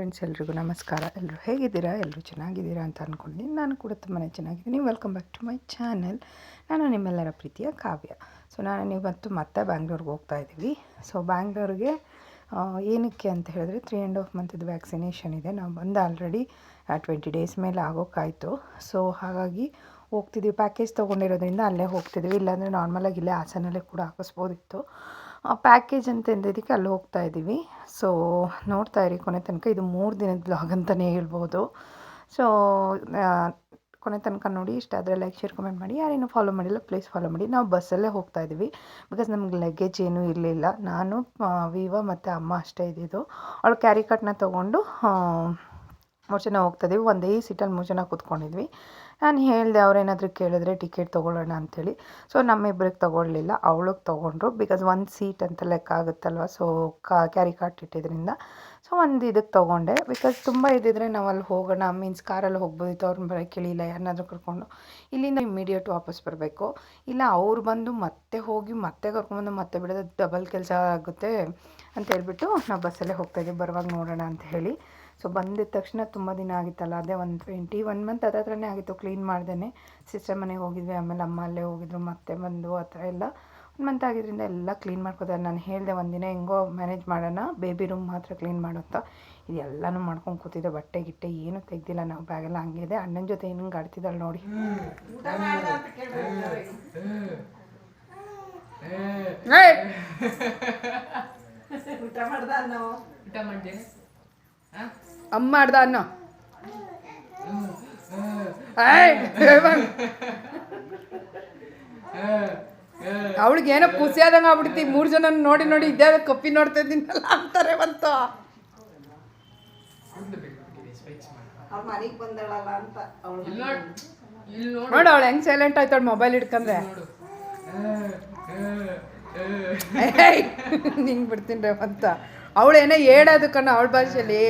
Friends ಎಲ್ರಿಗೂ ನಮಸ್ಕಾರ. ಎಲ್ಲರೂ ಹೇಗಿದ್ದೀರಾ? ಎಲ್ಲರೂ ಚೆನ್ನಾಗಿದ್ದೀರಾ ಅಂತ ಅಂದ್ಕೊಂಡಿದ್ದೀನಿ ನಾನು ಕೂಡ ತುಂಬಾ ಚೆನ್ನಾಗಿದ್ದೀನಿ. Welcome back to my channel ನಾನು ನಿಮ್ಮೆಲ್ಲರ ಪ್ರೀತಿಯ ಕಾವ್ಯ. ಸೊ ನಾನು ಇವತ್ತು ಮತ್ತೆ ಬ್ಯಾಂಗ್ಳೂರ್ಗೆ ಹೋಗ್ತಾ ಇದ್ದೀವಿ. ಸೊ ಬ್ಯಾಂಗ್ಳೂರಿಗೆ ಏನಕ್ಕೆ ಅಂತ ಹೇಳಿದ್ರೆ ತ್ರೀ ಆ್ಯಂಡ್ ಹಾಫ್ ಮಂತದ್ದು ವ್ಯಾಕ್ಸಿನೇಷನ್ ಇದೆ. ನಾವು ಬಂದು ಆಲ್ರೆಡಿ ಟ್ವೆಂಟಿ ಡೇಸ್ ಮೇಲೆ ಆಗೋಕ್ಕಾಯಿತು ಸೊ ಹಾಗಾಗಿ ಹೋಗ್ತಿದ್ವಿ. ಪ್ಯಾಕೇಜ್ ತೊಗೊಂಡಿರೋದ್ರಿಂದ ಅಲ್ಲೇ ಹೋಗ್ತಿದ್ವಿ. ಇಲ್ಲಾಂದರೆ ನಾರ್ಮಲಾಗಿ ಇಲ್ಲೇ ಹಾಸನಲ್ಲೇ ಕೂಡ ಹಾಕಿಸ್ಬೋದಿತ್ತು. ಪ್ಯಾಕೇಜ್ ಅಂತ ಎಂದಿದ್ದಕ್ಕೆ ಅಲ್ಲಿ ಹೋಗ್ತಾ ಇದ್ದೀವಿ. ಸೊ ನೋಡ್ತಾ ಇರಿ ಕೊನೆ ತನಕ. ಇದು ಮೂರು ದಿನದ ಬ್ಲಾಗ್ ಅಂತಲೇ ಹೇಳ್ಬೋದು. ಸೊ ಕೊನೆ ತನಕ ನೋಡಿ, ಇಷ್ಟ ಆದರೆ ಲೈಕ್ ಶೇರ್ ಕಮೆಂಟ್ ಮಾಡಿ. ಯಾರೇನು ಫಾಲೋ ಮಾಡಿಲ್ಲ ಪ್ಲೀಸ್ ಫಾಲೋ ಮಾಡಿ. ನಾವು ಬಸ್ಸಲ್ಲೇ ಹೋಗ್ತಾ ಇದ್ದೀವಿ. ಬಿಕಾಸ್ ನಮ್ಗೆ ಲಗೇಜ್ ಏನೂ ಇರಲಿಲ್ಲ. ನಾನು ವಿವಾ ಮತ್ತು ಅಮ್ಮ ಅಷ್ಟೇ ಇದ್ದಿದ್ದು. ಅವಳು ಕ್ಯಾರಿ ಕಟ್ನ ತೊಗೊಂಡು ಮೂರು ಜನ ಹೋಗ್ತಾ ಇದ್ದೀವಿ. ಒಂದೇ ಸೀಟಲ್ಲಿ ಮೂರು ಜನ ಕೂತ್ಕೊಂಡಿದ್ವಿ. ನಾನು ಹೇಳಿದೆ ಅವ್ರೇನಾದರೂ ಕೇಳಿದ್ರೆ ಟಿಕೆಟ್ ತೊಗೊಳ್ಳೋಣ ಅಂಥೇಳಿ ಸೊ ನಮ್ಮಿಬ್ಬರಿಗೆ ತೊಗೊಳ್ಳಿಲ್ಲ. ಅವಳಿಗೆ ತೊಗೊಂಡ್ರು ಬಿಕಾಸ್ ಒಂದು ಸೀಟ್ ಅಂತ ಲೆಕ್ಕ ಆಗುತ್ತಲ್ವ? ಸೊ ಕಾ ಕ್ಯಾರಿ ಕಾರ್ಟ್ ಇಟ್ಟಿದ್ರಿಂದ. ಸೊ ಒಂದು ಇದಕ್ಕೆ ತೊಗೊಂಡೆ. ಬಿಕಾಸ್ ತುಂಬ ಇದ್ದಿದ್ರೆ ನಾವು ಅಲ್ಲಿ ಹೋಗೋಣ ಮೀನ್ಸ್ ಕಾರಲ್ಲಿ ಹೋಗ್ಬೋದಿತ್ತು ಅವ್ರನ್ನ ಬರೋಕ್ಕೆ ಕೇಳಿಲ್ಲ ಯಾರನ್ನಾದ್ರೂ ಕರ್ಕೊಂಡು. ಇಲ್ಲಿಂದ ಇಮ್ಮಿಡಿಯೇಟ್ ವಾಪಸ್ ಬರಬೇಕು. ಇಲ್ಲ, ಅವ್ರು ಬಂದು ಮತ್ತೆ ಹೋಗಿ, ಮತ್ತೆ ಕರ್ಕೊಂಡ್ಬಂದು, ಮತ್ತೆ ಬಿಡೋದು ಡಬಲ್ ಕೆಲಸ ಆಗುತ್ತೆ ಅಂತ ಹೇಳ್ಬಿಟ್ಟು ನಾವು ಬಸ್ಸಲ್ಲೇ ಹೋಗ್ತಾಯಿದ್ದೀವಿ ಬರುವಾಗ ನೋಡೋಣ ಅಂತ ಹೇಳಿ. ಸೊ ಬಂದಿದ ತಕ್ಷಣ ತುಂಬ ದಿನ ಆಗಿತ್ತಲ್ಲ ಅದೇ ಒಂದು ಟ್ವೆಂಟಿ ಒನ್ ಮಂತ್ ಅದ ಹತ್ರನೇ ಆಗಿತ್ತು ಕ್ಲೀನ್ ಮಾಡ್ದೇ ಸಿಸ್ಟರ್ ಮನೆಗೆ ಹೋಗಿದ್ವಿ ಆಮೇಲೆ ಅಮ್ಮ ಅಲ್ಲೇ ಹೋಗಿದ್ರು ಮತ್ತೆ ಬಂದು ಆ ಥರ ಎಲ್ಲ. ಒಂದು ಮಂತ್ ಆಗಿದ್ದರಿಂದ ಎಲ್ಲ ಕ್ಲೀನ್ ಮಾಡ್ಕೋತಾರೆ. ನಾನು ಹೇಳಿದೆ ಒಂದಿನ ಹೆಂಗೋ ಮ್ಯಾನೇಜ್ ಮಾಡೋಣ ಬೇಬಿ ರೂಮ್ ಮಾತ್ರ ಕ್ಲೀನ್ ಮಾಡು ಅಂತ ಇದೆಲ್ಲನೂ ಮಾಡ್ಕೊಂಡು ಕೂತಿದ್ದೆ ಬಟ್ಟೆ ಗಿಟ್ಟೆ ಏನೂ ತೆಗ್ದಿಲ್ಲ ನಾವು ಬ್ಯಾಗೆಲ್ಲ ಹಂಗೆ ಇದೆ. ಅಣ್ಣನ ಜೊತೆ ಹಿಂಗೆ ಆಡ್ತಿದ್ದಾಳೆ ನೋಡಿ. ಊಟ ಮಾಡ್ದೆ ಅಮ್ಮ ಮಾಡ್ದ ಅನ್ನೋ. ಅವಳಿಗೆ ಏನೋ ಖುಷಿ ಆದಂಗೆ ಆಗ್ಬಿಡ್ತಿ. ಮೂರು ಜನ ನೋಡಿ ನೋಡಿ ಇದ್ದೇ ಕಪ್ಪಿ ನೋಡ್ತಾ ಇದ್ದೀನಲ್ಲ ಅಂತಾರೆ ಬಂತು. ನೋಡ್. ಅವಳು ಹೆಂಗ್ ಸೈಲೆಂಟ್ ಆಯ್ತಾಳು ಮೊಬೈಲ್ ಇಟ್ಕಂದ್ರೆ ನಿಂಗ್ ಬಿಡ್ತೀನಿ ರೇವಂತ ಅಂತ ಅವಳು ಏನೋ ಹೇಳೋದು ಕಣ ಅವಳ ಭಾಷೆಯಲ್ಲಿ.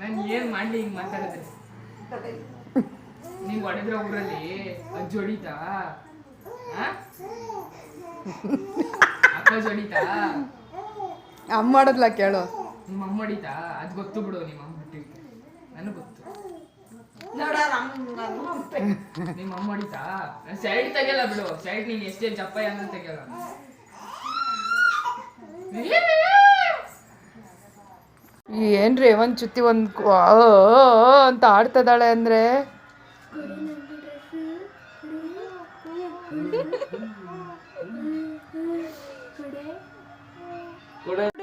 ನಾನು ಏನ್ ಮಾಡ್ಲಿ ಹಿಂಗ್ ಮಾತಾಡಿದ್ರೆ? ನೀವ್ ಹೊಡೆದ್ರ ಊರಲ್ಲಿ ಅಜ್ಜಿ ಹೊಡಿತಾ? ಆ? ಅಪ್ಪ ಹೊಡಿತಾ? ಅಮ್ಮ ಮಾಡೋದ್ಲ ಕೇಳು. ನಿಮ್ಮ ಅಮ್ಮ ಹೊಡಿತಾ? ಅದ್ ಗೊತ್ತು ಬಿಡು ನಿಮ್ಮ ಅಮ್ಮ ಬಿಟ್ಟಿರ್ತೆ ನನಗೆ ಗೊತ್ತು ನೋಡ ನಿಮ್ಮ ಅಮ್ಮ ಹೊಡಿತಾ? ಸೈಡ್ ತೆಗಿಯಲ್ಲ ಬಿಡು. ಸೈಡ್ ನೀನ್ ಎಷ್ಟೇ ಜಪ್ಪ ಅಂತ ತೆಗಿಯಲ್ಲ. ಏನ್ರಿ ಒಂದ್ ಚುತ್ತಿ ಒಂದ್ ಅಂತ ಆಡ್ತದಾಳೆ ಅಂದ್ರೆ?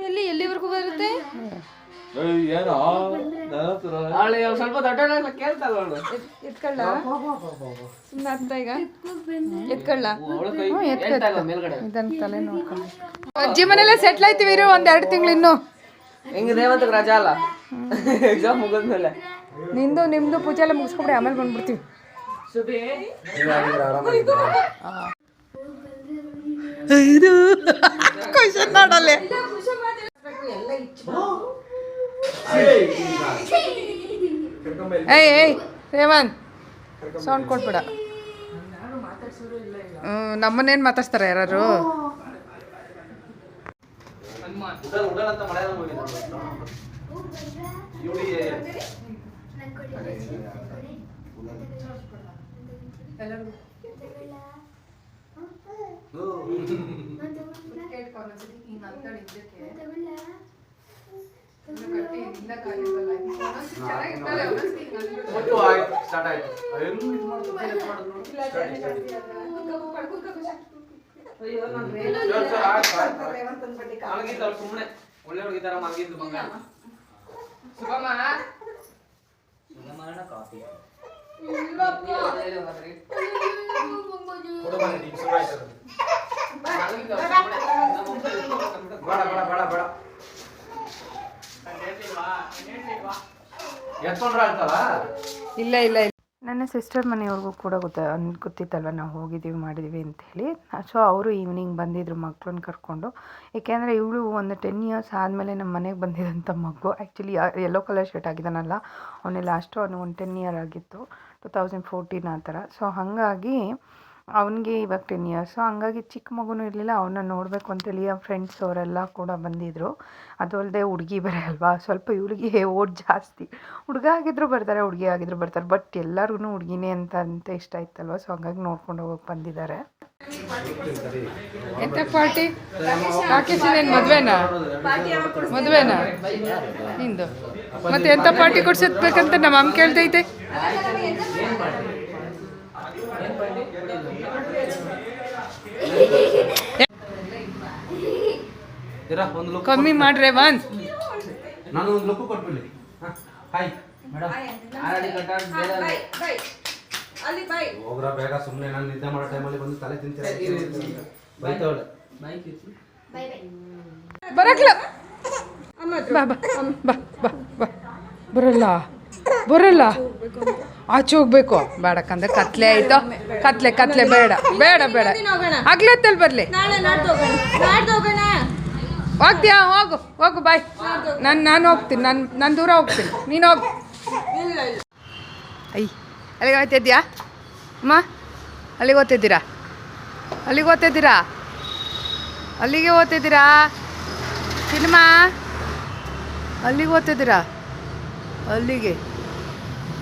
ಎಲ್ಲಿ ಎಲ್ಲಿವರೆಗೂ ಬರುತ್ತೆ? ಏನೋ? ನನ್ನ ಹತ್ರ ಅವಳು ಸ್ವಲ್ಪ ದೊಡ್ಡ ಕೇಳ್ತಾಳ ಅವಳು. ಎತ್ಕೊಳ್ಳ? ಸುಮ್ಮನೆ ಅರ್ಥ ಈಗ. ಎತ್ಕೊಳ್ಳ? ಅವಳ ಕೈ ಹ್ಞೂ, ಎತ್ಕೊ, ಹೇಳ್ತಾ ಮೇಲ್ಗಡೆ. ಇದನ್ನ ತಲೆ ನೋಡ್ಕೊಂಡು ಅಜ್ಜಿ ಮನೆಯಲ್ಲೇ ಸೆಟ್ಲ್ ಆಯ್ತೀವಿ ಇರು ಒಂದ್ ಎರಡು ತಿಂಗಳು ಇನ್ನು. ಹೆಂಗ ದೇವಂತ ರಜಾ ಅಲ್ಲ? ಎಕ್ಸಾಮ್ ಮುಗಿದ್ಮೇಲೆ. ನಿಂದು ನಿಮ್ದು ಪೂಜೆ ಎಲ್ಲ ಮುಗಿಸ್ಕೊಬಿಡಿ ಆಮೇಲೆ ಬಂದ್ಬಿಡ್ತೀವಿ. ಇದು. ಕ್ವಶನ್ ಮಾಡಲ್ಲೇ. ಏಯ್ ಏಯ್ ರೇವಂತ್ ಸೌಂಡ್ ಕೊಟ್ಬಿಡ. ಹ್ಞೂ ನಮ್ಮನ್ನೇನ್ ಮಾತಾಡ್ತಾರೆ ಯಾರು ಹನುಮಾನ್ ಉಡಲ್ ಉಡಲ್ ಅಂತ ಮಳೆಯಾಗ ಹೋಗಿದ್ದ ಇವಳಿಗೆ ಒಟ್ಟು ಆಯ್ತು ಸ್ಟಾರ್ಟ್ ಆಯ್ತು. ಏನು ಇದು ಮಾಡ್ತಾರೆ? ಇದು ಮಾಡೋದು ನೋಡಿ. Start, start. ಜೋರ್ ಜೋರ್ ಆಯ್ತು, ಆಯ್ತು, ಆಯ್ತು. ಮಲಗಿದ್ದ ಅವ್ಳು ಸುಮ್ಮನೆ ಒಳ್ಳೆ ಹುಡುಗಿ ತರ ಮಲಗಿದ್ದು ಬಂಗಾರ. ಸುಗಮ ಕೊಡು ಬನ್ನಿ, ನಿಮ್ಗೆ ಶುರು ಆಯ್ತು ಅದು. ಬೇಡ ಬೇಡ ಬೇಡ ಬೇಡ. ಎತ್ಕೊಂಡ್ರೆ ಆಗ್ತಲ್ಲ ಇಲ್ಲ ಇಲ್ಲ ಇಲ್ಲ. ನನ್ನ ಸಿಸ್ಟರ್ ಮನೆಯವ್ರಿಗೂ ಕೂಡ ಗೊತ್ತ ಗೊತ್ತಿತ್ತಲ್ಲ ನಾವು ಹೋಗಿದ್ದೀವಿ, ಮಾಡಿದ್ದೀವಿ ಹೇಳಿ. ಸೊ ಅವರು ಈವ್ನಿಂಗ್ ಬಂದಿದ್ದರು ಮಕ್ಕಳನ್ನ ಕರ್ಕೊಂಡು. ಏಕೆಂದರೆ ಇವಳು ಒಂದು ಟೆನ್ ಇಯರ್ಸ್ ಆದಮೇಲೆ ನಮ್ಮ ಮನೆಗೆ ಬಂದಿದ್ದಂಥ ಮಗು. ಆ್ಯಕ್ಚುಲಿ ಯೆಲ್ಲೋ ಕಲರ್ ಶರ್ಟ್ ಆಗಿದ್ದಾನಲ್ಲ ಅವನೇ ಅಷ್ಟು ಅವನು ಒಂದು ಟೆನ್ ಇಯರ್ ಆಗಿತ್ತು. ಟು ತೌಸಂಡ್ ಫೋರ್ಟೀನ್ ಆ ಥರ. ಸೊ ಹಾಗಾಗಿ ಅವನಿಗೆ ಇವಾಗ ಟೆನ್ ಇಯರ್ಸು ಹಂಗಾಗಿ ಚಿಕ್ಕ ಮಗುನೂ ಇರಲಿಲ್ಲ ಅವನ್ನ ನೋಡಬೇಕು ಅಂತೇಳಿ ಆ ಫ್ರೆಂಡ್ಸ್ ಅವರೆಲ್ಲ ಕೂಡ ಬಂದಿದ್ದರು ಅದು ಅಲ್ಲದೆ ಹುಡುಗಿ ಬೇರೆ ಅಲ್ವಾ? ಸ್ವಲ್ಪ ಇವಳಿಗೆ ಓಟ್ ಜಾಸ್ತಿ. ಹುಡುಗ ಆಗಿದ್ರು ಬರ್ತಾರೆ, ಹುಡುಗಿ ಆಗಿದ್ರು ಬರ್ತಾರೆ ಬಟ್ ಎಲ್ಲರಿಗೂ ಹುಡುಗಿನೇ ಅಂತ ಅಂತ ಇಷ್ಟ ಇತ್ತಲ್ವ? ಸೊ ಹಂಗಾಗಿ ನೋಡ್ಕೊಂಡು ಹೋಗಕ್ಕೆ ಬಂದಿದ್ದಾರೆ. ಎಂತ ಪಾರ್ಟಿ? ರಾಕೇಶನ್ ಮದುವೆನಾ? ಮದುವೆನಾ? ನಿಂದು. ಮತ್ತೆ ಎಂತ ಪಾರ್ಟಿ ಕೊಡ್ಸಬೇಕಂತ ನಮ್ಮ ಅಮ್ಮ ಕೇಳ್ತೈತೆ ಇರಾ ಒಂದು ಲುಕ್ ಕಮ್ಮಿ ಮಾಡ್ರೆ ಬಂದ್ ನಾನು ಒಂದು ಲುಕ್ ಕೊಟ್ಬಿಡಿ ಹಾಯ್ ಮೇಡಮ್ ಆಲ್ರೆಡಿ ಕಟ್ಟಾಡ್ ಬೇರೆ ಅಲ್ಲಿ ಬಾಯ್. ಹೋಗ್ರ ಬೇಗ ಸುಮ್ಮನೆ ನಾನು ನಿದ್ದೆ ಮಾಡೋ ಟೈಮಲ್ಲಿ ಬಂದು ತಲೆ ತಿಂತೀರ? ಬೈತವಳೆ ಬರಕ್ಲ. ಬಾ ಬಾ. ಬಾ ಬಾ ಬಾ. ಬರಲ್ಲ. ಬರಲ್ಲ. ಆಚೆ ಹೋಗ್ಬೇಕು. ಬೇಡಕ್ಕಂದ್ರೆ ಕತ್ಲೆ ಆಯ್ತು? ಕತ್ಲೆ ಕತ್ಲೆ ಬೇಡ. ಬೇಡ ಬೇಡ. ಆಗ್ಲತ್ತಲ್ಲಿ ಬರ್ಲಿ. ಹೋಗ್ತೀಯಾ? ಹೋಗು ಹೋಗು ಬಾಯ್. ನಾನು ನಾನು ಹೋಗ್ತೀನಿ. ನಾನು ನಾನು ದೂರ ಹೋಗ್ತೀನಿ. ನೀನು ಹೋಗು. ಅಯ್ಯ ಅಲ್ಲಿಗೆ ಹೋಗ್ತಿದ್ಯಾ ಅಮ್ಮ ಅಲ್ಲಿಗೆ ಓದ್ತಿದ್ದೀರಾ ಅಲ್ಲಿಗೆ ಓದ್ತಿದ್ದೀರಾ ಅಲ್ಲಿಗೆ ಓದ್ತಿದ್ದೀರಾ ಸಿನಿಮಾ ಅಲ್ಲಿಗೆ ಓದ್ತಿದ್ದೀರಾ ಅಲ್ಲಿಗೆ.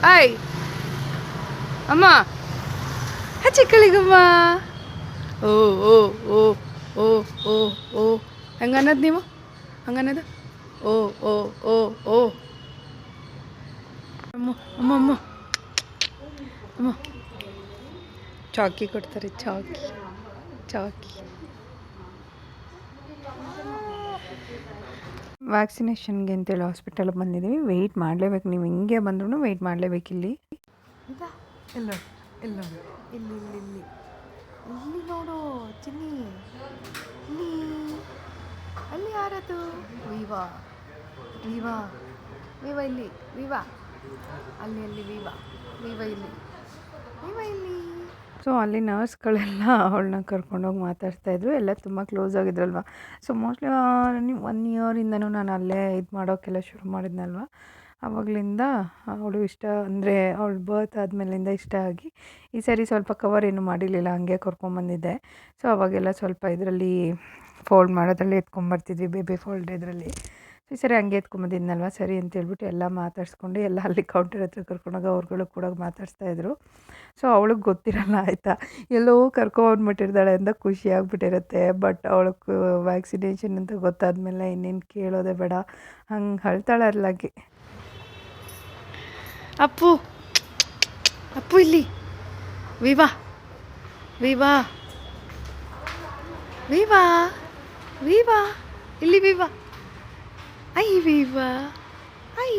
ಆಯ್ ಅಮ್ಮ ಚಿಕ್ಕಳಿಗಮ್ಮ ಓ ಓ ಓ ಓ ಓ ಓ ಹೆಂಗನ್ನೋದು ನೀವು? ಹಂಗನ್ನೋದು ಓ ಓ ಓ ಓ. ಅಮ್ಮ ಅಮ್ಮ ಅಮ್ಮ. ಅಮ್ಮ. ಚಾಕಿ ಕೊಡ್ತಾರೆ, ಚಾಕಿ ಚಾಕಿ. ವ್ಯಾಕ್ಸಿನೇಷನ್ಗೆ ಅಂತೇಳಿ ಹಾಸ್ಪಿಟಲ್ಗೆ ಬಂದಿದ್ದೀವಿ. ವೆಯ್ಟ್ ಮಾಡಲೇಬೇಕು. ನೀವು ಹಿಂಗೆ ಬಂದ್ರೂ ವೆಯ್ಟ್ ಮಾಡಲೇಬೇಕು ಇಲ್ಲಿ. ಇಲ್ಲ ಇಲ್ಲ ಇಲ್ಲಿ ಇಲ್ಲಿ ಇಲ್ಲಿ. ಇಲ್ಲಿ ನೋಡು ಚಿನ್ನಿ. ಇಲ್ಲಿ ಅಲ್ಲಿ ಯಾರದು? ವಿವಾ. ವಿವಾ. ವಿವಾ ಇಲ್ಲಿ. ವಿವಾ. ಅಲ್ಲಿ ಅಲ್ಲಿ ವಿವಾ. ವಿವಾ ಇಲ್ಲಿ. ವಿವಾ ಇಲ್ಲಿ. ಸೊ ಅಲ್ಲಿ ನರ್ಸ್ಗಳೆಲ್ಲ ಅವಳನ್ನ ಕರ್ಕೊಂಡೋಗಿ ಮಾತಾಡ್ತಾ ಇದ್ರು. ಎಲ್ಲ ತುಂಬ ಕ್ಲೋಸ್ ಆಗಿದ್ರಲ್ವ? ಸೊ ಮೋಸ್ಟ್ಲಿ ಒನ್ ಇಯರಿಂದನೂ ನಾನು ಅಲ್ಲೇ ಇದು ಮಾಡೋಕ್ಕೆಲ್ಲ ಶುರು ಮಾಡಿದ್ನಲ್ವ? ಆವಾಗಲಿಂದ ಅವಳು ಇಷ್ಟ, ಅಂದರೆ ಅವಳು ಬರ್ತ್ ಆದಮೇಲಿಂದ ಇಷ್ಟ ಆಗಿ, ಈ ಸರಿ ಸ್ವಲ್ಪ ಕವರ್ ಏನು ಮಾಡಿರಲಿಲ್ಲ, ಹಂಗೆ ಕರ್ಕೊಂಬಂದಿದ್ದೆ. ಸೊ ಅವಾಗೆಲ್ಲ ಸ್ವಲ್ಪ ಇದರಲ್ಲಿ ಫೋಲ್ಡ್ ಮಾಡೋದ್ರಲ್ಲಿ ಎತ್ಕೊಂಬರ್ತಿದ್ವಿ ಬೇಬಿ ಫೋಲ್ಡ್ ಇದರಲ್ಲಿ. ಸರಿ ಹಂಗೆ ಎತ್ಕೊಂಬಂದಿದ್ನಲ್ವ? ಸರಿ ಅಂತ ಹೇಳ್ಬಿಟ್ಟು ಎಲ್ಲ ಮಾತಾಡಿಸ್ಕೊಂಡು ಎಲ್ಲ ಅಲ್ಲಿ ಕೌಂಟರ್ ಹತ್ರ ಕರ್ಕೊಂಡೋಗಿ ಅವ್ರುಗಳು ಕೂಡ ಮಾತಾಡ್ಸ್ತಾಯಿದ್ರು ಸೊ ಅವಳಿಗೆ ಗೊತ್ತಿರಲ್ಲ, ಆಯಿತಾ? ಎಲ್ಲೋ ಕರ್ಕೊಂಬಂದ್ಬಿಟ್ಟಿರ್ತಾಳೆ ಅಂತ ಖುಷಿ ಆಗ್ಬಿಟ್ಟಿರುತ್ತೆ. ಬಟ್ ಅವಳಿಗೆ ವ್ಯಾಕ್ಸಿನೇಷನ್ ಅಂತ ಗೊತ್ತಾದ್ಮೇಲೆ ಇನ್ನೇನು ಕೇಳೋದೆ ಬೇಡ. ಹಂಗೆ ಅಳ್ತಾಳೆ ಅಲ್ಲಾಗಿ ಅಪ್ಪು! ಅಪ್ಪು ಇಲ್ಲಿ! ವಿವಾ! ವಿವಾ! ವಿವಾ! ವಿವಾ! ಇಲ್ಲಿ ವಿವಾ! ಐ Viva! Ay!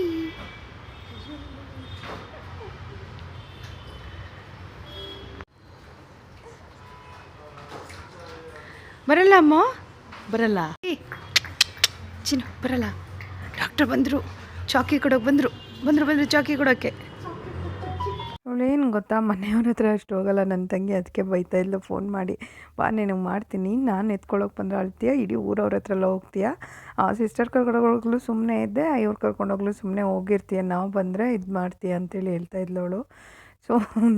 ಬರಲ್ಲ, ಅಮ್ಮ ಬರಲ್ಲ ಚಿನ್ನು, ಬರಲ್ಲ ಡಾಕ್ಟರ್ ಬಂದರು, ಚಾಕಿ ಕೊಡೋಕೆ ಬಂದರು ಬಂದರು ಬಂದರು ಚಾಕಿ ಕೊಡೋಕ್ಕೆ ಅವಳೇನು ಗೊತ್ತಾ? ಮನೆಯವ್ರ ಹತ್ರ ಅಷ್ಟು ಹೋಗಲ್ಲ. ನನ್ನ ತಂಗಿ ಅದಕ್ಕೆ ಬೈತಾ ಇಲ್ಲ ಫೋನ್ ಮಾಡಿ ಬಾ ನಿನಗೆ ಮಾಡ್ತೀನಿ. ನಾನು ಎತ್ಕೊಳ್ಳೋಕೆ ಬಂದ್ರೆ ಅಳ್ತೀಯ? ಇಡೀ ಊರವ್ರ ಹತ್ರ ಎಲ್ಲ ಹೋಗ್ತೀಯ ಸಿಸ್ಟರ್ ಕರ್ಕೊಂಡೋಗ್ಲು ಸುಮ್ಮನೆ ಇದ್ದೆ. ಇವ್ರು ಕರ್ಕೊಂಡೋಗ್ಲು ಸುಮ್ಮನೆ ಹೋಗಿರ್ತೀಯ? ನಾವು ಬಂದರೆ ಇದು ಮಾಡ್ತೀಯ? ಅಂತೇಳಿ ಹೇಳ್ತಾ ಇದ್ಲು ಅವಳು. ಸೊ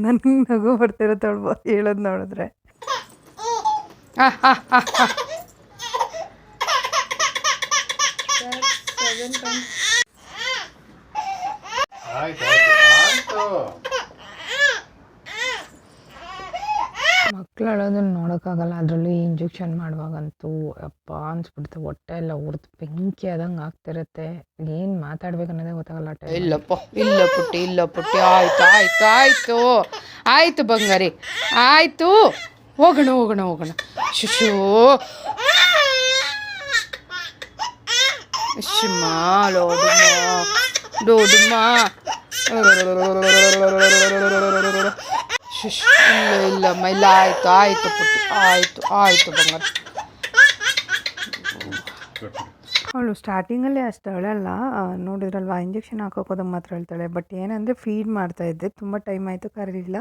ನನಗೆ ನಗು ಬರ್ತಿರತ್ತೆ ಅವಳು ಹೇಳೋದು ನೋಡಿದ್ರೆ. ಆಯ್ತು. ಆಯ್ತು ಆಯ್ತು ಮಕ್ಳು ಅಳೋದನ್ನ ನೋಡೋಕ್ಕಾಗಲ್ಲ. ಅದರಲ್ಲೂ ಇಂಜೆಕ್ಷನ್ ಮಾಡುವಾಗಂತೂ ಅಪ್ಪ ಅನ್ಸ್ಬಿಡ್ತು. ಹೊಟ್ಟೆ ಎಲ್ಲ ಉರಿದು ಬೆಂಕಿ ಆದಂಗೆ ಆಗ್ತಿರುತ್ತೆ. ಏನು ಮಾತಾಡ್ಬೇಕು ಅನ್ನೋದೇ ಗೊತ್ತಾಗಲ್ಲ ಇಲ್ಲಪ್ಪ, ಇಲ್ಲ ಪುಟ್ಟಿ ಇಲ್ಲ ಪುಟ್ಟಿ. ಆಯ್ತು ಆಯ್ತು ಆಯ್ತು. ಆಯ್ತು ಬಂಗಾರಿ. ಆಯ್ತು. ಹೋಗೋಣ ಹೋಗೋಣ ಹೋಗೋಣ. ಶುಶು. ಶಿಮ್ಮ ಲೋಡುಮ್ಮ ಡೋಡುಮ್ಮ ಶುಶ್ ಇಲ್ಲ ಇಲ್ಲ ಆಯಿತು ಆಯ್ತು ಪುಟ್ಟಿ ಆಯಿತು ಆಯ್ತು ಬಂಗಾರ ಅವಳು ಸ್ಟಾರ್ಟಿಂಗಲ್ಲೇ ಅಷ್ಟು ಅಳಲ್ಲ ನೋಡಿದ್ರಲ್ವ ಇಂಜೆಕ್ಷನ್ ಹಾಕೋಕೋದು ಮಾತ್ರ ಹೇಳ್ತಾಳೆ. ಬಟ್ ಏನಂದರೆ ಫೀಡ್ ಮಾಡ್ತಾ ಇದ್ದೆ. ತುಂಬ ಟೈಮ್ ಆಯಿತು ಕರೀಲಿಲ್ಲ.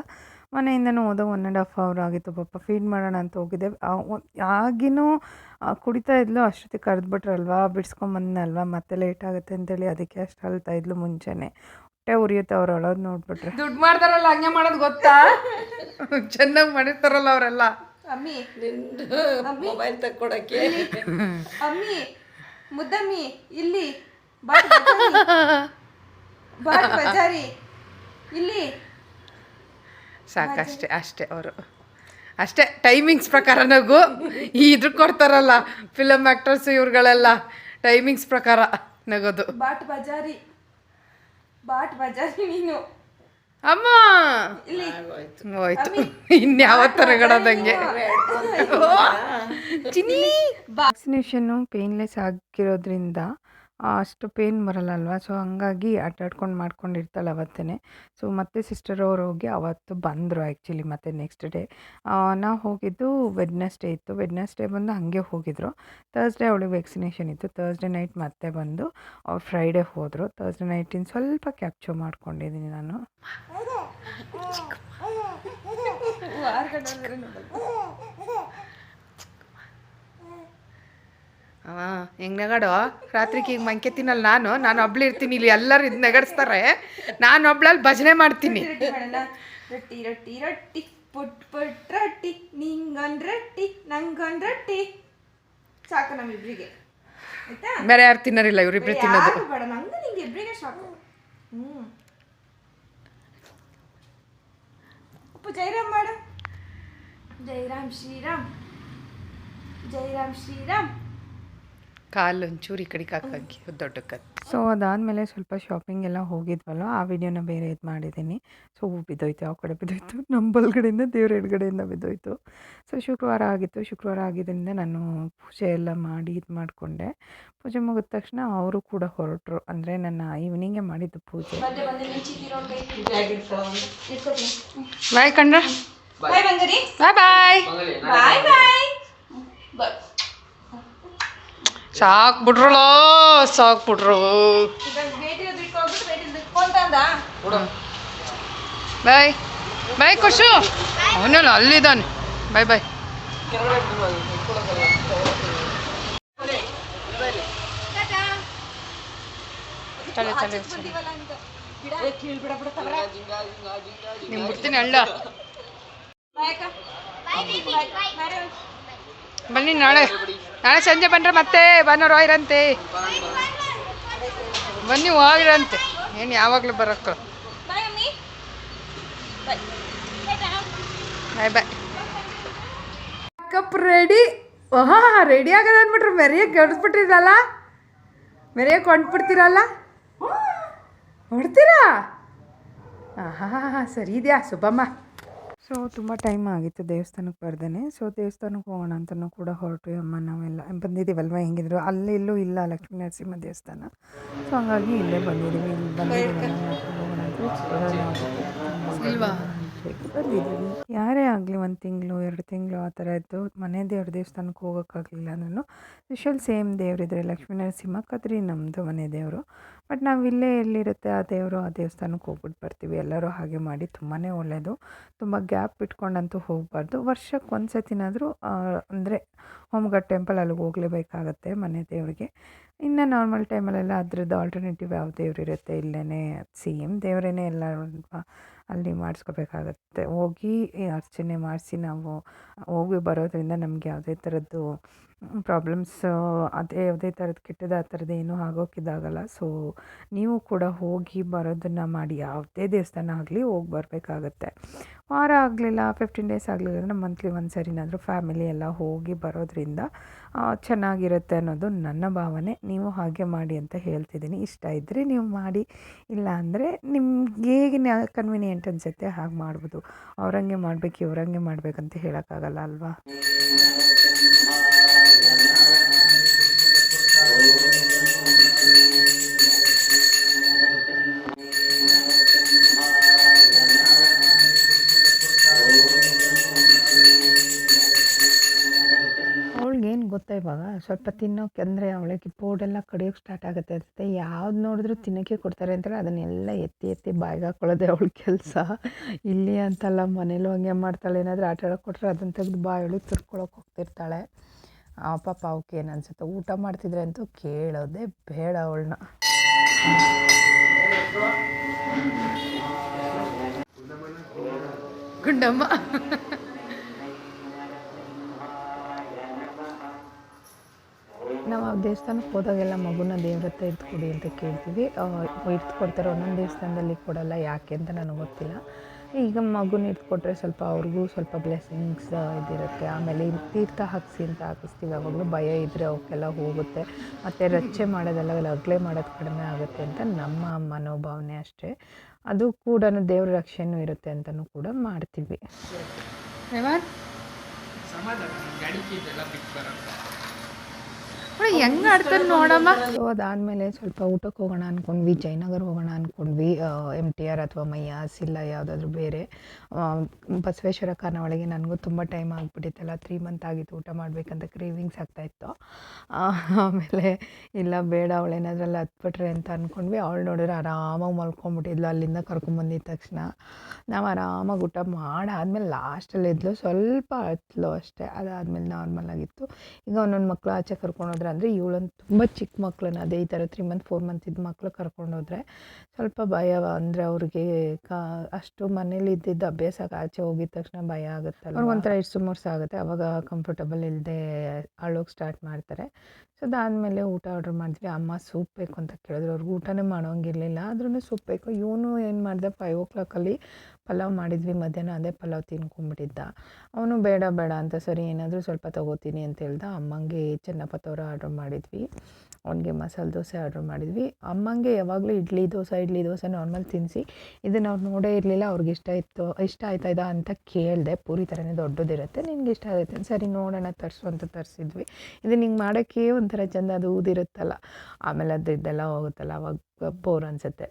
ಮನೆಯಿಂದನೂ ಓದೋ ಒನ್ ಆ್ಯಂಡ್ ಹಾಫ್ ಅವರ್ ಆಗಿತ್ತು ಪಾಪ. ಫೀಡ್ ಮಾಡೋಣ ಅಂತ ಹೋಗಿದ್ದೆ. ಆಗಿನೂ ಕುಡಿತಾ ಇದ್ಲು, ಅಷ್ಟೊತ್ತಿಗೆ ಕರೆದ್ಬಿಟ್ರಲ್ವಾ ಬಿಡಿಸ್ಕೊಂಬಂದಲ್ವಾ ಮತ್ತೆ ಲೇಟ್ ಆಗುತ್ತೆ ಅಂತೇಳಿ, ಅದಕ್ಕೆ ಅಷ್ಟು ಅಳ್ತಾ ಇದ್ಲು ಮುಂಚೆನೆ. ಹೊಟ್ಟೆ ಉರಿಯುತ್ತೆ ಅವ್ರು ಅಳೋದು ನೋಡ್ಬಿಟ್ರೆ. ದುಡ್ಡು ಮಾಡ್ತಾರಲ್ಲ ಹಂಗೆ ಮಾಡೋದು ಗೊತ್ತಾ? ಚೆನ್ನಾಗಿ ಮಾಡಿರ್ತಾರಲ್ಲ ಅವರೆಲ್ಲ. ಅಮ್ಮಿ. ಮೊಬೈಲ್ ತಕ್ಕೊಡಕ್ಕೆ. ಅಮ್ಮಿ ಮುದ್ದಮ್ಮಿ ಇಲ್ಲಿ. ಬಾಟ್ ಬಜಾರಿ. ಬಾಟ್ ಬಜಾರಿ. ಇಲ್ಲಿ. ಸಾಕಷ್ಟೇ ಅಷ್ಟೇ ಅವರು. ಅಷ್ಟೇ ಟೈಮಿಂಗ್ಸ್ ಪ್ರಕಾರ ನಗು. ಈ ಇದ್ರ ಕೊಡ್ತಾರಲ್ಲ ಫಿಲಮ್ ಆ್ಯಕ್ಟರ್ಸ್ ಇವ್ರುಗಳೆಲ್ಲ ಟೈಮಿಂಗ್ಸ್ ಪ್ರಕಾರ ನಗೋದು. ಬಾಟ್ ಬಜಾರಿ. ಬಾಟ್ ಬಜಾರ್ ನೀನು. ಅಮ್ಮ. ಇಲ್ಲಿ. ಹೋಯ್ತು. ಇನ್ಯಾವ ಗಡದಂಗೆ ವ್ಯಾಕ್ಸಿನೇಷನ್ನು ಪೇನ್ಲೆಸ್ ಆಗಿರೋದ್ರಿಂದ ಅಷ್ಟು ಪೇನ್ ಬರಲ್ಲ ಅಲ್ವಾ ಸೊ ಹಂಗಾಗಿ ಆಟಾಡ್ಕೊಂಡು ಮಾಡ್ಕೊಂಡಿರ್ತಾಳೆ ಅವತ್ತೇ ಸೊ ಮತ್ತೆ ಸಿಸ್ಟರ್ ಅವರು ಹೋಗಿ ಅವತ್ತು ಬಂದರು ಆ್ಯಕ್ಚುಲಿ ಮತ್ತೆ ನೆಕ್ಸ್ಟ್ ಡೇ. ನಾವು ಹೋಗಿದ್ದು ವೆಡ್ನೆಸ್ಡೇ ಇತ್ತು. ವೆಡ್ನೆಸ್ಡೇ ಬಂದು ಹಾಗೆ ಹೋಗಿದ್ರು. ತರ್ಸ್ಡೇ ಅವಳಿಗೆ ವ್ಯಾಕ್ಸಿನೇಷನ್ ಇತ್ತು. ತರ್ಸ್ಡೇ ನೈಟ್ ಮತ್ತೆ ಬಂದು ಅವ್ರು ಫ್ರೈಡೇ ಹೋದರು. ತರ್ಸ್ಡೇ ನೈಟಿನ ಸ್ವಲ್ಪ ಕ್ಯಾಪ್ಚರ್ ಮಾಡ್ಕೊಂಡಿದ್ದೀನಿ ನಾನು. ಹಾಂ ಹೆಂಗೆ ನಗಾಡೋ? ರಾತ್ರಿಗೆ ಈಗ ಮಂಕೆ ತಿನ್ನಲ್ಲ ನಾನು. ನಾನು ಒಬ್ಳು ಇರ್ತೀನಿ ಇಲ್ಲಿ ಎಲ್ಲರೂ ಇದು ನಗಡಿಸ್ತಾರೆ. ನಾನು ಒಬ್ಳಲ್ಲಿ ಭಜನೆ ಮಾಡ್ತೀನಿ. ರೊಟ್ಟಿ ರೊಟ್ಟಿ ರೊಟ್ಟಿ ಪುಟ್ ಪುಟ್ ರೊಟ್ಟಿ. ನಿಂಗೊಂದ್ ರೊಟ್ಟಿ ನಂಗೊಂದ್ ರೊಟ್ಟಿ. ಸಾಕು ನಮ್ಮಿಬ್ರಿಗೆ. ಆಯ್ತಾ? ಬೇರೆ ಯಾರು ತಿನ್ನೋರಿಲ್ಲ ಇವರಿಬ್ರು ತಿನ್ನೋದು. ಬೇಡ ನಂಗೆ ನಿಂಗೆ ಇಬ್ರಿಗೆ ಸಾಕು. ಹ್ಮ್. ಉಪ್ಪು ಜೈರಾಮ್ ಮಾಡು. ಜೈರಾಮ್ ಶ್ರೀರಾಮ್. ಜೈರಾಮ್ ಶ್ರೀರಾಮ್. ಕಾಲು ಒಂಚೂರು ಈ ಕಡೆಗೆ ಹಾಕಿ ದೊಡ್ಡ ಕತ್ ಸೊ ಅದಾದ್ಮೇಲೆ ಸ್ವಲ್ಪ ಶಾಪಿಂಗ್ ಎಲ್ಲ ಹೋಗಿದ್ವಲ್ಲ ಆ ವಿಡಿಯೋನ ಬೇರೆ ಇದು ಮಾಡಿದ್ದೀನಿ. ಸೊ ಹೂ ಬಿದ್ದೋಯ್ತು ಯಾವ ಕಡೆ ಬಿದ್ದೋಯ್ತು. ನಮ್ಮ ಬಲ್ಗಡೆಯಿಂದ ದೇವ್ರ ಎಡ್ಗಡೆಯಿಂದ ಬಿದ್ದೋಯ್ತು. ಸೊ ಶುಕ್ರವಾರ ಆಗಿತ್ತು. ಶುಕ್ರವಾರ ಆಗಿದ್ದರಿಂದ ನಾನು ಪೂಜೆ ಎಲ್ಲ ಮಾಡಿ ಇದು ಮಾಡಿಕೊಂಡೆ. ಪೂಜೆ ಮುಗಿದ ತಕ್ಷಣ ಅವರು ಕೂಡ ಹೊರಟರು. ಅಂದರೆ ನನ್ನ ಈವ್ನಿಂಗೇ ಮಾಡಿದ್ದು ಪೂಜೆ. ಬಾಯ್ ಕಂಡ್ರ ಬಾಯ್ ಬಾಯ್ ಬಾಯ್ ಬಾಯ್ ಬಾಯ್ ಸಾಕು ಬಿಡ್ರಲೋ ಸಾಕು ಬಿಟ್ರು ಬಾಯ್ ಬಾಯ್ ಖುಷು. ಅವನಲ್ಲ ಅಲ್ಲಿದ್ದಾನೆ. ಬಾಯ್ ಬಾಯ್. ಚಲೋ ಚಲೋ ನಿಮ್ ಬಿಡ್ತೀನಿ ಅಳ್ಳ. ಬಾಯಕ್ಕ ಬಾಯ್ ಬಾಯ್. ಬನ್ನಿ ನಾಳೆ. ನಾಳೆ ಸಂಜೆ ಬಂದ್ರೆ ಮತ್ತೆ ಭಾನುವಾರ ಹೋಗಿರಂತೆ ಬನ್ನಿ ಹೋಗಿರಂತೆ. ಏನು ಯಾವಾಗಲೂ ಬರೋಕ್ಕ ಬಾಯ್ ಬಾಯ್ ಕಪ್ ರೆಡಿ ಓಹಾ ರೆಡಿ ಆಗದ ಅಂದ್ಬಿಟ್ರೆ. ಮೆರೆಯಕ್ಕೆ ಗಡಿಸ್ಬಿಟ್ಟಿರಲ್ಲ ಮೆರೆಯಕ್ಕೆ ಹೊಂಟ್ಬಿಡ್ತೀರಲ್ಲ ಹೊಡ್ತೀರಾ? ಹಾ ಸರಿ ಇದೆಯಾ, ಸುಬ್ಬಮ್ಮ. ಸೊ, ತುಂಬ ಟೈಮ್ ಆಗಿತ್ತು ದೇವಸ್ಥಾನಕ್ಕೆ ಬರ್ದೇನೆ. ಸೊ, ದೇವಸ್ಥಾನಕ್ಕೆ ಹೋಗೋಣ ಅಂತಲೂ ಕೂಡ ಹೊರಟು, ಅಮ್ಮ, ನಾವೆಲ್ಲ ಬಂದಿದ್ದೀವಲ್ವ? ಹೆಂಗಿದ್ರು? ಅಲ್ಲೆಲ್ಲೂ ಇಲ್ಲ ಲಕ್ಷ್ಮೀ ನರಸಿಂಹ ದೇವಸ್ಥಾನ. ಸೊ, ಹಂಗಾಗಿ ಇಲ್ಲೇ ಬಂದಿದ್ದೀವಿ. ನೋಡ್ಕೊಂಡು ಹೋಗೋಣ ಯಾರೇ ಆಗಲಿ ಒಂದು ತಿಂಗಳು, ಎರಡು ತಿಂಗಳು ಆ ಥರ ಇದ್ದು ಮನೆ ದೇವ್ರ ದೇವಸ್ಥಾನಕ್ಕೆ ಹೋಗೋಕ್ಕಾಗಲಿಲ್ಲ ಅಂದ್ರೂ ಸ್ಪೆಷಲ್ ಸೇಮ್ ದೇವರಿದ್ರೆ ಲಕ್ಷ್ಮೀ ನರಸಿಂಹ, ಕದ್ರಿ ನಮ್ಮದು ಮನೆ ದೇವರು. ಬಟ್ ನಾವು ಇಲ್ಲೇ ಎಲ್ಲಿರುತ್ತೆ ಆ ದೇವರು, ಆ ದೇವಸ್ಥಾನಕ್ಕೆ ಹೋಗ್ಬಿಟ್ಟು ಬರ್ತೀವಿ. ಎಲ್ಲರೂ ಹಾಗೆ ಮಾಡಿ ತುಂಬಾ ಒಳ್ಳೆಯದು ತುಂಬ ಗ್ಯಾಪ್ ಇಟ್ಕೊಂಡಂತೂ ಹೋಗಬಾರ್ದು. ವರ್ಷಕ್ಕೆ ಒಂದು ಸತಿನಾದರೂ ಅಂದರೆ ಹೋಮ್ಗಡ್ ಟೆಂಪಲ್ ಅಲ್ಲಿಗೆ ಹೋಗಲೇಬೇಕಾಗತ್ತೆ ಮನೆ ದೇವರಿಗೆ. ಇನ್ನು ನಾರ್ಮಲ್ ಟೈಮಲ್ಲೆಲ್ಲ ಅದ್ರದ್ದು ಆಲ್ಟರ್ನೇಟಿವ್ ಯಾವ ದೇವ್ರು ಇರುತ್ತೆ ಇಲ್ಲೇ ಸೇಮ್ ದೇವರೇನೆ ಎಲ್ಲ ಅಲ್ಲಿ ಮಾಡಿಸ್ಕೋಬೇಕಾಗತ್ತೆ. ಹೋಗಿ ಅರ್ಚನೆ ಮಾಡಿಸಿ ನಾವು ಹೋಗಿ ಬರೋದರಿಂದ ನಮಗೆ ಯಾವುದೇ ಥರದ್ದು ಪ್ರಾಬ್ಲಮ್ಸ್ ಅದೇ ಯಾವುದೇ ಥರದ್ದು ಕೆಟ್ಟದ್ದು ಆ ಥರದ್ದು ಏನೂ ಆಗೋಕ್ಕಿದ್ದಾಗಲ್ಲ ಸೊ, ನೀವು ಕೂಡ ಹೋಗಿ ಬರೋದನ್ನು ಮಾಡಿ. ಯಾವುದೇ ದೇವಸ್ಥಾನ ಆಗಲಿ ಹೋಗಿ ಬರಬೇಕಾಗತ್ತೆ. ವಾರ ಆಗಲಿಲ್ಲ ಫಿಫ್ಟೀನ್ ಡೇಸ್ ಆಗಲಿಲ್ಲ ಅಂದರೆ ಮಂತ್ಲಿ ಒಂದು ಸರಿನಾದರೂ ಫ್ಯಾಮಿಲಿ ಎಲ್ಲ ಹೋಗಿ ಬರೋದ್ರಿಂದ ಚೆನ್ನಾಗಿರುತ್ತೆ ಅನ್ನೋದು ನನ್ನ ಭಾವನೆ. ನೀವು ಹಾಗೆ ಮಾಡಿ ಅಂತ ಹೇಳ್ತಿದ್ದೀನಿ. ಇಷ್ಟ ಇದ್ದರೆ ನೀವು ಮಾಡಿ, ಇಲ್ಲ ಅಂದರೆ ನಿಮ್ಗೆ ಹೇಗೆ ಕನ್ವಿನಿಯೆಂಟ್ ಅನಿಸುತ್ತೆ ಹಾಗೆ ಮಾಡ್ಬೋದು. ಅವ್ರಂಗೆ ಮಾಡಬೇಕು, ಇವ್ರಂಗೆ ಮಾಡಬೇಕಂತ ಹೇಳೋಕ್ಕಾಗಲ್ಲ ಅಲ್ವಾ? ಗೊತ್ತಾ ಇವಾಗ ಸ್ವಲ್ಪ ತಿನ್ನೋಕೆ ಅಂದರೆ ಅವಳಿಗೆ ಪೋಡೆಲ್ಲ ಕಡಿಯೋಕೆ ಸ್ಟಾರ್ಟ್ ಆಗುತ್ತೆ ಅನಿಸುತ್ತೆ. ಯಾವ್ದು ನೋಡಿದ್ರು ತಿನ್ನೋಕ್ಕೆ ಕೊಡ್ತಾರೆ ಅಂತಾರೆ. ಅದನ್ನೆಲ್ಲ ಎತ್ತಿ ಎತ್ತಿ ಬಾಯಿಗೆ ಹಾಕೊಳ್ಳೋದೆ ಅವಳ ಕೆಲಸ. ಇಲ್ಲಿ ಅಂತಲ್ಲ ಮನೇಲೂ ಹಂಗೆ ಮಾಡ್ತಾಳೆ. ಏನಾದರೂ ಆಟ ಆಡೋಕೆ ಕೊಟ್ಟರೆ ಅದನ್ನು ತೆಗೆದು ಬಾಯೊಳಗೆ ತುರ್ಕೊಳಕ್ಕೆ ಹೋಗ್ತಿರ್ತಾಳೆ. ಆ ಪಾಪ ಅವಕ್ಕೆ ಏನು ಅನ್ಸುತ್ತೆ? ಊಟ ಮಾಡ್ತಿದ್ರೆ ಅಂತೂ ಕೇಳೋದೇ ಬೇಡ ಅವಳನ್ನ. ಗುಂಡಮ್ಮ. ನಾವು ಆ ದೇವಸ್ಥಾನಕ್ಕೆ ಹೋದಾಗೆಲ್ಲ ಮಗುನ ದೇವ್ರ ಹತ್ರ ಎತ್ಕೊಡಿ ಅಂತ ಕೇಳ್ತೀವಿ. ಇಟ್ಟು ಕೊಡ್ತಾರೆ ಒಂದೊಂದು ದೇವಸ್ಥಾನದಲ್ಲಿ ಕೊಡಲ್ಲ ಯಾಕೆ ಅಂತ ನನಗೆ ಗೊತ್ತಿಲ್ಲ. ಈಗ ಮಗುನ ಇಟ್ಕೊಟ್ರೆ ಸ್ವಲ್ಪ ಅವ್ರಿಗೂ ಸ್ವಲ್ಪ ಬ್ಲೆಸ್ಸಿಂಗ್ಸ್ ಇದಿರುತ್ತೆ. ಆಮೇಲೆ ತೀರ್ಥ ಹಾಕಿಸಿ ಅಂತ ಹಾಕಿಸ್ತೀವಿ. ಯಾವಾಗಲೂ ಭಯ ಇದ್ದರೆ ಅವಕ್ಕೆಲ್ಲ ಹೋಗುತ್ತೆ. ಮತ್ತು ರಚ್ಚೆ ಮಾಡೋದೆಲ್ಲ ಅಗ್ಲೆ ಮಾಡೋದು ಕಡಿಮೆ ಆಗುತ್ತೆ ಅಂತ ನಮ್ಮ ಮನೋಭಾವನೆ ಅಷ್ಟೇ. ಅದು ಕೂಡ ದೇವ್ರ ರಕ್ಷೆನೂ ಇರುತ್ತೆ ಅಂತಲೂ ಕೂಡ ಮಾಡ್ತೀವಿ ಸಮಾಧಾನ ಗಾಡಿ ಕೀಸ್ ಎಲ್ಲ ಬಿಟ್ಟು ಬರೋದು ಹೆಂಗೆ ಆಡ್ತಾನೆ ನೋಡಮ್ಮ? ಸೊ ಅದಾದಮೇಲೆ ಸ್ವಲ್ಪ ಊಟಕ್ಕೆ ಹೋಗೋಣ ಅಂದ್ಕೊಂಡ್ವಿ ಜಯನಗರ್ ಹೋಗೋಣ ಅಂದ್ಕೊಂಡ್ವಿ ಎಂ ಟಿ ಆರ್ ಅಥವಾ ಮೈಯಾಸ್ ಇಲ್ಲ ಯಾವುದಾದ್ರೂ ಬೇರೆ. ಬಸವೇಶ್ವರ ಒಳಗೆ ನನಗೂ ತುಂಬ ಟೈಮ್ ಆಗಿಬಿಟ್ಟಿತ್ತಲ್ಲ ತ್ರೀ ಮಂತ್ ಆಗಿತ್ತು ಊಟ ಮಾಡಬೇಕಂತ ಕ್ರೇವಿಂಗ್ಸ್ ಆಗ್ತಾಯಿತ್ತು ಆಮೇಲೆ ಇಲ್ಲ ಬೇಡ ಅವಳೇನಾದ್ರಲ್ಲಿ ಹತ್ಬಿಟ್ರೆ ಅಂತ ಅಂದ್ಕೊಂಡ್ವಿ ಅವಳು ನೋಡಿದ್ರೆ ಆರಾಮಾಗಿ ಮಲ್ಕೊಂಡ್ಬಿಟ್ಟಿದ್ಲು, ಅಲ್ಲಿಂದ ಕರ್ಕೊಂಬಂದಿದ ತಕ್ಷಣ. ನಾವು ಆರಾಮಾಗಿ ಊಟ ಮಾಡಾದ್ಮೇಲೆ ಲಾಸ್ಟಲ್ಲಿ ಇದ್ಲು, ಸ್ವಲ್ಪ ಹತ್ಲು ಅಷ್ಟೇ, ಅದಾದ್ಮೇಲೆ ನಾರ್ಮಲ್ ಆಗಿತ್ತು. ಈಗ ಒಂದೊಂದು ಮಕ್ಕಳು ಆಚೆ ಕರ್ಕೊಂಡೋದ್ರೆ ಅಂದರೆ ಇವಳನ್ನು ತುಂಬ ಚಿಕ್ಕ ಮಕ್ಕಳನ್ನ ಅದೇ ಈ ಥರ ತ್ರೀ ಮಂತ್ ಫೋರ್ ಮಂತ್ ಇದ್ದ ಮಕ್ಕಳು ಕರ್ಕೊಂಡೋದ್ರೆ ಸ್ವಲ್ಪ ಭಯ ಅಂದರೆ ಅವ್ರಿಗೆ ಕಾ ಅಷ್ಟು ಮನೇಲಿ ಇದ್ದಿದ್ದು ಅಭ್ಯಾಸ ಆಚೆ ಹೋಗಿದ ತಕ್ಷಣ ಭಯ ಆಗುತ್ತೆ ಅವ್ರಿಗೆ ಒಂಥರ ಇಷ್ಟು ಮೂರ್ಸ ಆಗುತ್ತೆ. ಅವಾಗ ಕಂಫರ್ಟಬಲ್ ಇಲ್ಲದೆ ಅಳೋಕೆ ಸ್ಟಾರ್ಟ್ ಮಾಡ್ತಾರೆ. ಸೊ ಅದಾದಮೇಲೆ ಊಟ ಆರ್ಡ್ರ್ ಮಾಡಿದ್ವಿ ಅಮ್ಮ ಸೂಪ್ ಬೇಕು ಅಂತ ಕೇಳಿದ್ರು. ಅವ್ರಿಗೆ ಊಟನೇ ಮಾಡೋಂಗಿರಲಿಲ್ಲ. ಆದ್ರೂ ಸೂಪ್ ಬೇಕು. ಇವನು ಏನು ಮಾಡಿದೆ? ಫೈವ್ ಓ ಕ್ಲಾಕಲ್ಲಿ ಪಲಾವ್ ಮಾಡಿದ್ವಿ, ಮಧ್ಯಾಹ್ನ ಅದೇ ಪಲಾವ್ ತಿನ್ಕೊಂಡ್ಬಿಟ್ಟಿದ್ದ. ಅವನು, ಬೇಡ ಬೇಡ, ಅಂತ ಸರಿ, ಏನಾದರೂ ಸ್ವಲ್ಪ ತಗೋತೀನಿ ಅಂತ ಹೇಳ್ದ. ಅಮ್ಮಂಗೆ ಚೆನ್ನಪತ್ತವ್ರ ಆರ್ಡ್ರ್ ಮಾಡಿದ್ವಿ. ಅವನಿಗೆ ಮಸಾಲೆ ದೋಸೆ ಆರ್ಡ್ರ್ ಮಾಡಿದ್ವಿ. ಅಮ್ಮಂಗೆ ಯಾವಾಗಲೂ ಇಡ್ಲಿ ದೋಸೆ ಇಡ್ಲಿ ದೋಸೆ ನಾರ್ಮಲ್ ತಿನ್ನಿಸಿ ಇದನ್ನು ಅವ್ರು ನೋಡೇ ಇರಲಿಲ್ಲ, ಅವ್ರಿಗೆ ಇಷ್ಟ ಇತ್ತು, ಇಷ್ಟ ಆಯ್ತಾ ಇದ್ದ ಅಂತ ಕೇಳಿದೆ. ಪೂರಿ ಥರನೇ ದೊಡ್ಡದಿರುತ್ತೆ, ನಿನಗೆ ಇಷ್ಟ ಆಗುತ್ತೆ. ಸರಿ, ನೋಡೋಣ, ತರಿಸು ಅಂತ ತರಿಸಿದ್ವಿ. ಇದು ನಿಂಗೆ ಮಾಡೋಕ್ಕೆ ಒಂಥರ ಚೆಂದ ಅದು ಊದಿರುತ್ತಲ್ಲ. ಆಮೇಲೆ ಅದು ಇದೆಲ್ಲ ಹೋಗುತ್ತಲ್ಲ, ಅವಾಗ ಬೋರ್ ಅನಿಸುತ್ತೆ.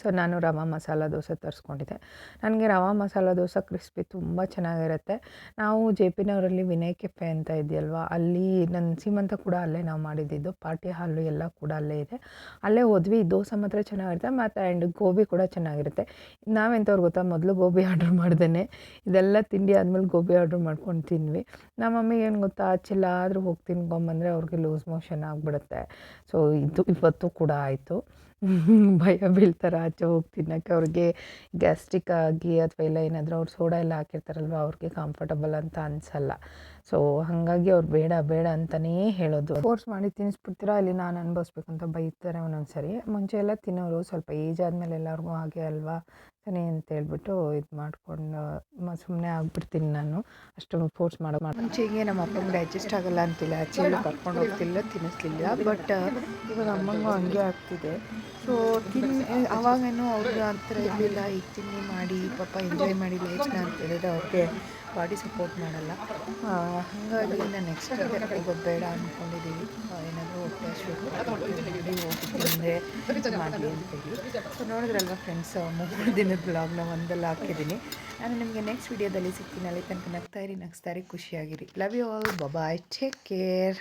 ಸೊ ನಾನು ರವಾ ಮಸಾಲ ದೋಸೆ ತರಿಸ್ಕೊಂಡಿದ್ದೆ. ನನಗೆ ರವಾ ಮಸಾಲ ದೋಸೆ ಕ್ರಿಸ್ಪಿ ತುಂಬ ಚೆನ್ನಾಗಿರುತ್ತೆ. ನಾವು ಜೆ ಪಿ ನಗರಲ್ಲಿ ವಿನಯ್ ಕೆಫೆ ಅಂತ ಇದೆಯಲ್ವ, ಅಲ್ಲಿ ನನ್ನ ಸೀಮಂತ ಕೂಡ ಅಲ್ಲೇ ನಾವು ಮಾಡಿದ್ದಿದ್ದು ಪಾರ್ಟಿ ಹಾಲು ಎಲ್ಲ ಕೂಡ ಅಲ್ಲೇ ಇದೆ. ಅಲ್ಲೇ ಹೋದ್ವಿ, ದೋಸೆ ಮಾತ್ರ ಚೆನ್ನಾಗಿರುತ್ತೆ, ಮತ್ತು ಆ್ಯಂಡ್ ಗೋಬಿ ಕೂಡ ಚೆನ್ನಾಗಿರುತ್ತೆ. ನಾವೆಂಥವ್ರು ಗೊತ್ತಾ, ಮೊದಲು ಗೋಬಿ ಆರ್ಡ್ರ್ ಮಾಡ್ದೇ ಇದೆಲ್ಲ ತಿಂಡಿ ಆದಮೇಲೆ ಗೋಬಿ ಆರ್ಡ್ರ್ ಮಾಡ್ಕೊಂಡು ತಿನ್ವಿ ನಮ್ಮ ಮಮ್ಮಿಗೆ ಏನು ಗೊತ್ತಾ ಆಚೆಲ್ಲಾದರೂ ಹೋಗಿ ತಿನ್ಕೊಂಬಂದರೆ ಅವ್ರಿಗೆ ಲೂಸ್ ಮೋಷನ್ ಆಗಿಬಿಡುತ್ತೆ. ಸೊ ಇದು ಇವತ್ತು ಕೂಡ ಆಯಿತು. ಭಯ ಬೀಳ್ತಾರೆ ಆಚೆ ಹೋಗಿ ತಿನ್ನೋಕ್ಕೆ. ಅವ್ರಿಗೆ ಗ್ಯಾಸ್ಟ್ರಿಕ್ ಆಗಿ ಅಥವಾ ಇಲ್ಲ ಏನಾದರೂ ಅವ್ರು ಸೋಡಾ ಎಲ್ಲ ಹಾಕಿರ್ತಾರಲ್ವ, ಅವ್ರಿಗೆ ಕಂಫರ್ಟಬಲ್ ಅಂತ ಅನಿಸಲ್ಲ. ಸೊ ಹಾಗಾಗಿ ಅವ್ರು ಬೇಡ ಬೇಡ ಅಂತಲೇ ಹೇಳೋದು. ಫೋರ್ಸ್ ಮಾಡಿ ತಿನ್ನಿಸ್ಬಿಡ್ತೀರಾ ಅಲ್ಲಿ ನಾನು ಅನುಭವಿಸ್ಬೇಕು ಅಂತ ಬೈತಾರೆ ಒಂದೊಂದು ಸರಿ ಮುಂಚೆ ಎಲ್ಲ ತಿನ್ನೋರು ಸ್ವಲ್ಪ ಏಜ್ ಆದಮೇಲೆ ಎಲ್ಲರಿಗೂ ಹಾಗೆ ಅಲ್ವಾ? ಸರಿ ಅಂತ ಹೇಳ್ಬಿಟ್ಟು ಇದು ಮಾಡ್ಕೊಂಡು ಸುಮ್ಮನೆ ಆಗ್ಬಿಡ್ತೀನಿ ನಾನು. ಅಷ್ಟು ಫೋರ್ಸ್ ಮಾಡೋ, ಮಾಡಿ. ಮುಂಚೆಗೆ ನಮ್ಮ ಅಪ್ಪಂಗೆ ಅಡ್ಜಸ್ಟ್ ಆಗಲ್ಲ ಅಂತಿಲ್ಲ. ಆಚೆ ಎಲ್ಲ ಕರ್ಕೊಂಡು ಹೋಗ್ತಿಲ್ಲ, ತಿನ್ನಿಸ್ಲಿಲ್ಲ. ಬಟ್ ಇವಾಗ ಅಮ್ಮಂಗೂ ಹಂಗೆ ಆಗ್ತಿದೆ. ಸೊ ತಿನ್ ಅವಾಗೇನೋ ಅವ್ರಿಗೆ ಆ ಥರ ಇರಲಿಲ್ಲ. ಈಗ ತಿಂಡಿ ಮಾಡಿ, ಪಾಪ ಎಂಜಾಯ್ ಮಾಡಿ ಲೈಫ್ನ ಅಂತ ಹೇಳಿದ್ರೆ ಅವ್ರಿಗೆ ಬಾಡಿ ಸಪೋರ್ಟ್ ಮಾಡಲ್ಲ. ಹಾಗಾಗಿ ನಾನು ನೆಕ್ಸ್ಟ್ ಹೋಗೋದು ಬೇಡ ಅಂದ್ಕೊಂಡಿದ್ದೀವಿ ಏನಾದರೂ ಹೊಟ್ಟೆ ಮಾಡಿ ಹೋಗಿ ಮಾಡಲಿ ಅಂತೇಳಿ. ಸೊ ನೋಡಿದ್ರಲ್ವ ಫ್ರೆಂಡ್ಸ್ ಮೂರು ದಿನದ ಬ್ಲಾಗ್ನ ಒಂದಲ್ಲ ಹಾಕಿದ್ದೀನಿ. ನಾನು ನಿಮಗೆ ನೆಕ್ಸ್ಟ್ ವೀಡಿಯೋದಲ್ಲಿ ಸಿಕ್ತೀನಿ ಅಲ್ಲಿ ತನಕ ನಗ್ತಾ ಇರಿ, ನಗ್ಸ್ತಾ ಇರಿ, ಖುಷಿಯಾಗಿರಿ. Love you all bye take care